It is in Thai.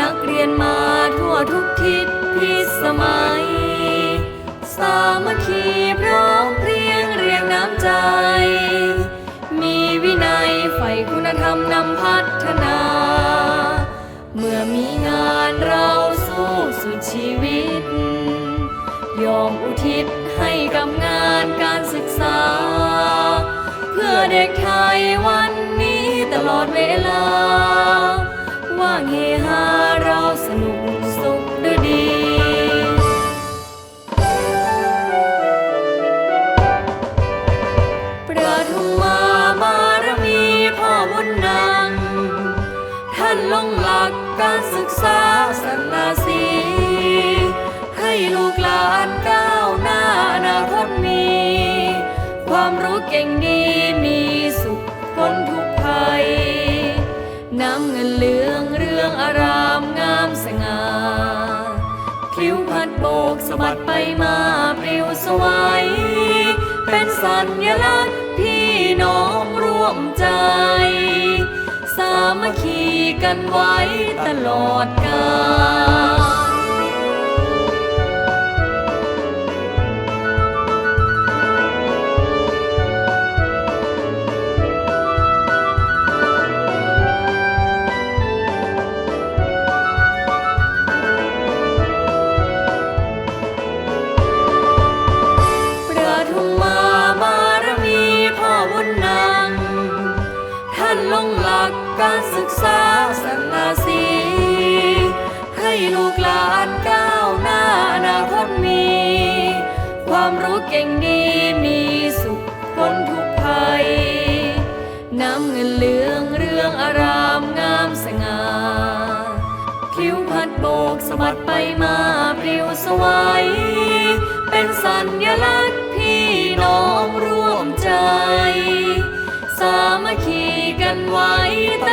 นักเรียนมาทั่วทุกทิศพิสมัย สามัคคีพร้อมเพรียงเรียงน้ำใจ มีวินัยใฝ่คุณธรรมนำพัฒนา เมื่อมีงานเราสู้สุดชีวิต ยอมอุทิศให้กับงานการศึกษา เพื่อเด็กไทยวัน ตลอดเวลา ว่างเฮฮาเราสนุกสุขด้วยดีประทุมมาบารมีพ่อบุญนำท่านลงหลักการศึกษาสรรนาสีให้ลูกหลานก้าวหน้าอนาคตมี ความรู้เก่งดี เหลืองเรืองอารามงามสง่าคลิ้วพัดโบกสะบัดไปมาปลิวสวัยเป็นสัญลักษณ์พี่น้องร่วมใจ สามัคคีกันไว้ตลอดกาล งหลักการศึกษาสรรนาสีให้ลูกหลานก้าวหน้าอนาคตมี ความรู้เก่งดีมีสุขพ้นทุกภัย น้ำเงินเหลืองเรื่องอารามงามสง่าคลิ้วพัดโบกสะบัดไปมาปลิวสวายเป็นสัญลักษณ์ วมใจ สามัคคีกันไว้ตลอด